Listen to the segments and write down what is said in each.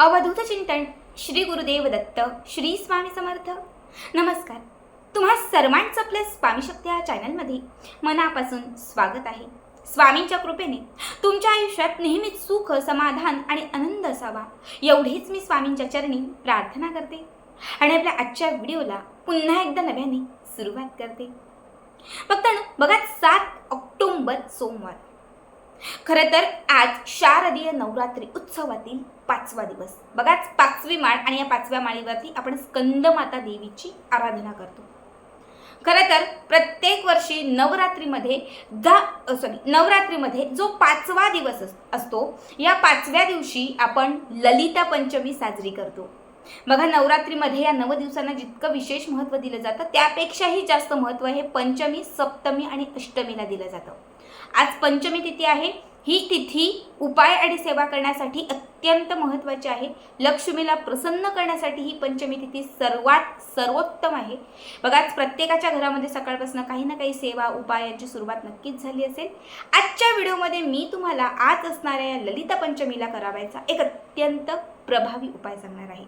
अवधूत चिंतन श्री गुरुदेव दत्त श्री स्वामी समर्थ. नमस्कार. तुम्हा सर्वांचं आपल्या स्वामी शक्ती या चॅनलमध्ये मनापासून स्वागत आहे. स्वामींच्या कृपेने तुमच्या आयुष्यात नेहमीच सुख समाधान आणि आनंद असावा एवढीच मी स्वामींच्या चरणी प्रार्थना करते. आणि आपल्या आजच्या व्हिडिओला पुन्हा एकदा नव्याने सुरुवात करते. फक्त बघा सात ऑक्टोंबर सोमवार. खरं तर आज शारदीय नवरात्री उत्सवातील पाचवा दिवस. बघाच पाचवी माळ आणि या पाचव्या माळीवरती आपण स्कंदमाता देवीची आराधना करतो. खरं तर प्रत्येक वर्षी नवरात्रीमध्ये जा सॉरी नवरात्रीमध्ये जो पाचवा दिवस अस- असतो या पाचव्या दिवशी आपण ललिता पंचमी साजरी करतो. बघा नवरात्रीमध्ये या नव दिवसांना जितकं विशेष महत्त्व दिलं जातं त्यापेक्षाही जास्त महत्त्व हे पंचमी सप्तमी आणि अष्टमीला दिलं जातं. आज पंचमी तिथी आहे. ही तिथी उपाय आणि सेवा करण्यासाठी अत्यंत महत्त्वाची आहे. लक्ष्मीला प्रसन्न करण्यासाठी ही पंचमी तिथी सर्वात सर्वोत्तम आहे. बघाच प्रत्येकाच्या घरामध्ये सकाळपासून काही ना काही सेवा उपायांची सुरुवात नक्कीच झाली असेल. आजच्या व्हिडिओमध्ये मी तुम्हाला आज असणाऱ्या या ललिता पंचमीला करावायचा एक अत्यंत प्रभावी उपाय सांगणार आहे.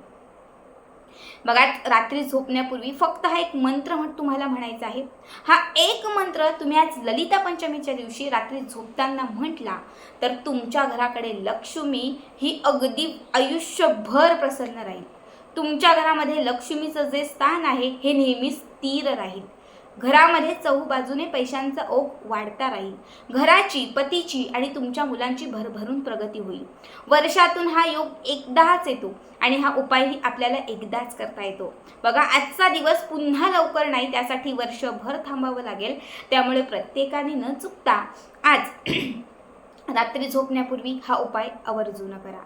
बघा रात्री झोपण्यापूर्वी फक्त हा एक मंत्र म्हण तुम्हाला म्हणायचा आहे. हा एक मंत्र तुम्ही आज ललिता पंचमीच्या दिवशी रात्री झोपताना म्हटला तर तुमच्या घराकडे लक्ष्मी ही अगदी आयुष्यभर प्रसन्न राहील. तुमच्या घरामध्ये लक्ष्मीचं जे स्थान आहे हे नेहमी स्थिर राहील. घरामध्ये चहूबाजूने पैशांचा ओघ वाढता राहील. घराची पतीची आणि तुमच्या मुलांची भरभरून प्रगती होईल. वर्षातून हा योग एकदाच येतो आणि हा उपायही आपल्याला एकदाच करता येतो. बघा आजचा दिवस पुन्हा लवकर नाही त्यासाठी वर्षभर थांबावं लागेल. त्यामुळे प्रत्येकाने न चुकता आज रात्री झोपण्यापूर्वी हा उपाय आवर्जून करा.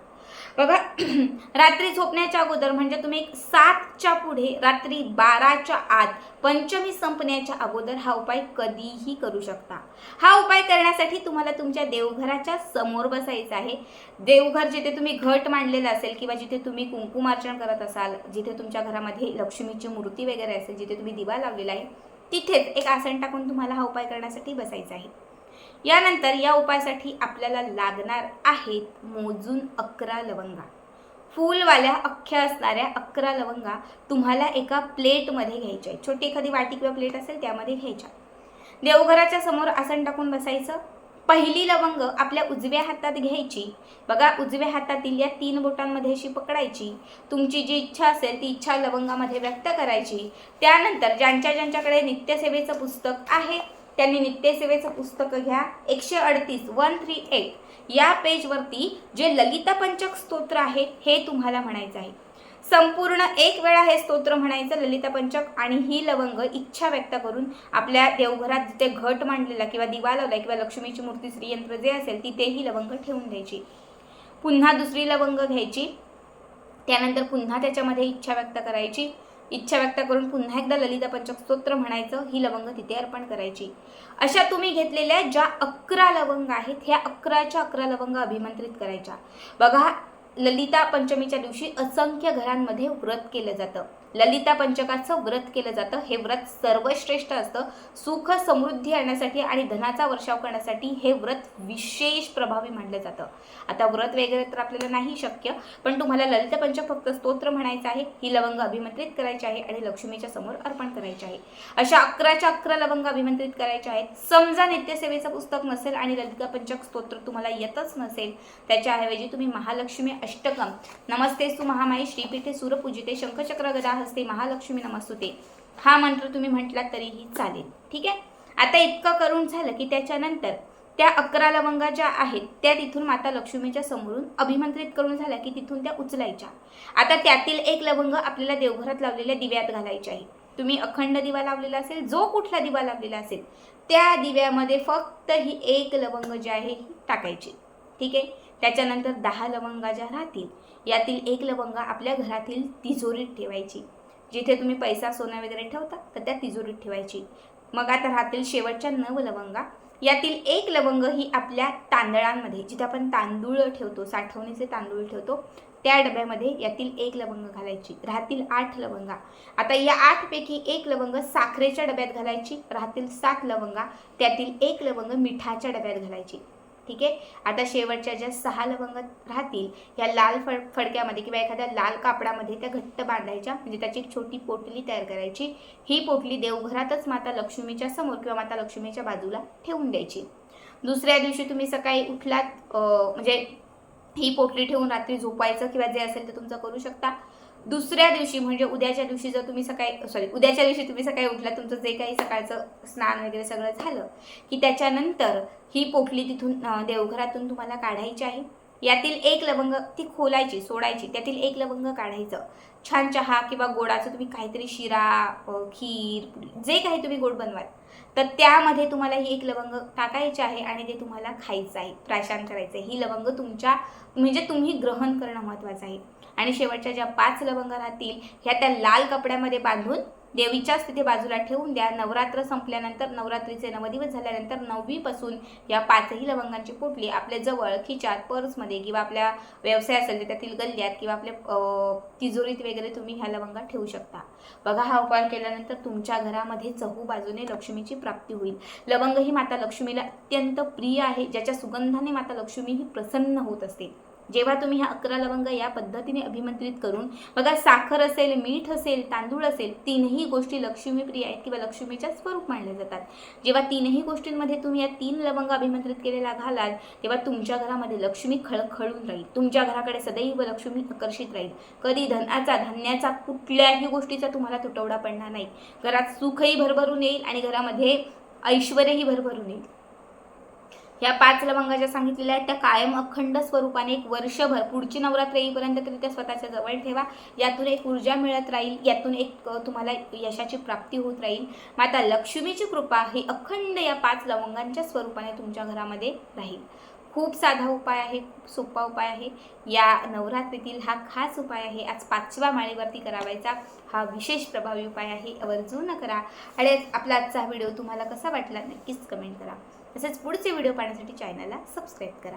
बघा रात्री झोपण्याच्या अगोदर म्हणजे तुम्ही एक सातच्या पुढे रात्री बाराच्या आत पंचमी संपण्याच्या अगोदर हा उपाय कधीही करू शकता. हा उपाय करण्यासाठी तुम्हाला तुमच्या देवघराच्या समोर बसायचं आहे. देवघर जिथे तुम्ही घट मांडलेलं असेल किंवा जिथे तुम्ही कुंकुमार्चन करत असाल जिथे तुमच्या घरामध्ये लक्ष्मीची मूर्ती वगैरे असेल जिथे तुम्ही दिवा लावलेला आहे तिथेच एक आसन टाकून तुम्हाला हा उपाय करण्यासाठी बसायचा आहे. यानंतर या उपायासाठी आपल्याला लागणार आहेत मोजून अकरा लवंगा. फूलवाल्या अख्ख्या असणाऱ्या अकरा लवंगा तुम्हाला एका प्लेटमध्ये घ्यायच्या आहेत. छोटी एखादी वाटी किंवा प्लेट असेल त्यामध्ये घ्यायच्या देवघराच्या समोर आसन टाकून बसायचं. पहिली लवंग आपल्या उजव्या हातात घ्यायची. बघा उजव्या हातातील या तीन बोटांमध्ये अशी पकडायची. तुमची जी इच्छा असेल ती इच्छा लवंगामध्ये व्यक्त करायची. त्यानंतर ज्यांच्या ज्यांच्याकडे नित्यसेवेचं पुस्तक आहे त्यांनी नित्यसेवेचं पुस्तक घ्या. एकशे अडतीस वन थ्री एट. या पेजवरती जे ललिता पंचक स्तोत्र आहे हे तुम्हाला म्हणायचं आहे. संपूर्ण एक वेळा हे स्तोत्र म्हणायचं ललिता पंचक आणि ही लवंग इच्छा व्यक्त करून आपल्या देवघरात जिथे घट मांडलेला किंवा दिवा लावला किंवा लक्ष्मीची मूर्ती श्रीयंत्र जे असेल तिथे ही लवंग ठेवून द्यायची. पुन्हा दुसरी लवंग घ्यायची. त्यानंतर पुन्हा त्याच्यामध्ये इच्छा व्यक्त करायची. इच्छा व्यक्त करून पुन्हा एकदा ललिता पंचक स्तोत्र म्हणायचं ही लवंग तिथे अर्पण करायची. अशा तुम्ही घेतलेल्या ज्या अकरा लवंग आहेत ह्या अकराच्या अकरा लवंग अभिमंत्रित करायच्या. बघा ललिता पंचमीच्या दिवशी असंख्य घरांमध्ये व्रत केलं जातं. ललिता पंचकाचं व्रत केलं जातं. हे व्रत सर्वश्रेष्ठ असतं. सुख समृद्धी आणण्यासाठी आणि धनाचा वर्षाव करण्यासाठी हे व्रत विशेष प्रभावी मानलं जातं. आता व्रत वगैरे तर आपल्याला नाही शक्य पण तुम्हाला ललिता पंचक फक्त स्तोत्र म्हणायचं आहे ही लवंग अभिमंत्रित करायची आहे आणि लक्ष्मीच्या समोर अर्पण करायचे आहे. अशा अकराच्या अकरा लवंग अभिमंत्रित करायच्या आहेत. समजा नित्यसेवेचं पुस्तक नसेल आणि ललिता पंचक स्तोत्र तुम्हाला येतच नसेल त्याच्याऐवजी तुम्ही महालक्ष्मी अष्टकम नमस्ते सु महामाई श्रीपीठे सूरपूजिते शंखचक्र गदा हस्ते महालक्ष्मी नमस्तुते. हा मंत्र तुम्ही म्हटला तरीही चालेल. ठीक आहे? आता इतकं करून झालं की त्याच्यानंतर त्या अकरा लवंगा ज्या आहेत त्या तिथून माता लक्ष्मीच्या समोरून अभिमंत्रित करून झाल्या की तिथून त्या उचलायच्या. आता त्यातील एक लवंग आपल्याला देवघरात लावलेल्या दिव्यात घालायचे आहे. तुम्ही अखंड दिवा लावलेला असेल जो कुठला दिवा लावलेला असेल त्या दिव्यामध्ये फक्त ही एक लवंग जी आहे ही टाकायची. ठीक आहे? त्याच्यानंतर दहा लवंगा ज्या राहतील यातील एक लवंग आपल्या घरातील तिजोरीत ठेवायची. जिथे तुम्ही पैसा सोनं वगैरे ठेवता तर त्या तिजोरीत ठेवायची. मग आता राहतील शेवटच्या नव लवंगा. यातील एक लवंग ही आपल्या तांदळांमध्ये जिथे आपण तांदूळ ठेवतो साठवणीचे तांदूळ ठेवतो त्या डब्यामध्ये यातील एक लवंग घालायची. राहतील आठ लवंगा. आता या आठपैकी एक लवंग साखरेच्या डब्यात घालायची. राहतील सात लवंगा. त्यातील एक लवंग मिठाच्या डब्यात घालायची. ठीक आहे? आता शेवटच्या ज्या सहा लवंग राहतील ह्या लाल फड फडक्यामध्ये किंवा एखाद्या लाल कापडामध्ये त्या घट्ट बांधायच्या म्हणजे त्याची एक छोटी पोटली तयार करायची. ही पोटली देवघरातच माता लक्ष्मीच्या समोर किंवा माता लक्ष्मीच्या बाजूला ठेवून द्यायची. दुसऱ्या दिवशी तुम्ही सकाळी उठलात म्हणजे ही पोटली ठेवून रात्री झोपायचं किंवा जे असेल ते तुमचं करू शकता. दुसऱ्या दिवशी म्हणजे उद्याच्या दिवशी जर तुम्ही सकाळी सॉरी उद्याच्या दिवशी तुम्ही सकाळी उठला तुमचं जे काही सकाळचं स्नान वगैरे सगळं झालं की त्याच्यानंतर ही पोटली तिथून देवघरातून तुम्हाला काढायची आहे. यातील एक लवंग ती खोलायची सोडायची त्यातील एक लवंग काढायचं. छान चहा किंवा गोडाचं तुम्ही काहीतरी शिरा खीर जे काही तुम्ही गोड बनवाल तर त्यामध्ये तुम्हाला ही एक लवंग टाकायची आहे आणि ते तुम्हाला खायचं आहे प्राशान करायचं आहे. ही लवंग तुमच्या म्हणजे तुम्ही ग्रहण करणं महत्त्वाचं आहे. आणि शेवटच्या ज्या पाच लवंग राहतील ह्या त्या लाल कपड्यामध्ये बांधून देवीच्याच तिथे बाजूला ठेवून द्या. नवरात्र संपल्यानंतर नवरात्रीचे नवदिवस झाल्यानंतर नववीपासून या पाचही लवंगांची पोटली आपल्या जवळ खिचात पर्समध्ये किंवा आपल्या व्यवसाय असेल तर त्यातील गल्ल्यात किंवा आपल्या तिजोरीत वगैरे तुम्ही ह्या लवंगा ठेवू शकता. बघा हा उपाय केल्यानंतर तुमच्या घरामध्ये चहू बाजूने लक्ष्मीची प्राप्ती होईल. लवंग ही माता लक्ष्मीला अत्यंत प्रिय आहे. ज्याच्या सुगंधाने माता लक्ष्मी ही प्रसन्न होत असते. जेव्हा तुम्ही ह्या अकरा लवंग या पद्धतीने अभिमंत्रित करून बघा साखर असेल मीठ असेल तांदूळ असेल तीनही गोष्टी लक्ष्मीप्रिय आहेत किंवा लक्ष्मीच्या स्वरूप मानल्या जातात. जेव्हा तीनही गोष्टींमध्ये तुम्ही या तीन लवंग अभिमंत्रित केलेला घालाल तेव्हा तुमच्या घरामध्ये लक्ष्मी खळखळून राहील. तुमच्या घराकडे सदैव लक्ष्मी आकर्षित राहील. कधी धनाचा धान्याचा कुठल्याही गोष्टीचा तुम्हाला तुटवडा पडणार नाही. घरात सुखही भरभरून येईल आणि घरामध्ये ऐश्वर्यही भरभरून येईल. ह्या पाच लवंगा ज्या सांगितलेल्या आहेत त्या कायम अखंड स्वरूपाने एक वर्षभर पुढची नवरात्र येईपर्यंत तरी त्या स्वतःच्या जवळ ठेवा. यातून एक ऊर्जा मिळत राहील यातून एक तुम्हाला यशाची प्राप्ती होत राहील. माता लक्ष्मीची कृपा ही अखंड या पाच लवंगांच्या स्वरूपाने तुमच्या घरामध्ये राहील. खूप साधा उपाय आहे खूप सोपा उपाय आहे. या नवरात्रीतील हा खास उपाय आहे आज पाचव्या माळेवरती करावायचा. हा विशेष प्रभावी उपाय आहे आवर्जून करा. आणि आपला आजचा व्हिडिओ तुम्हाला कसा वाटला नक्कीच कमेंट करा. तसेच पुढचे व्हिडिओ पाहण्यासाठी चॅनलला सबस्क्राईब करा.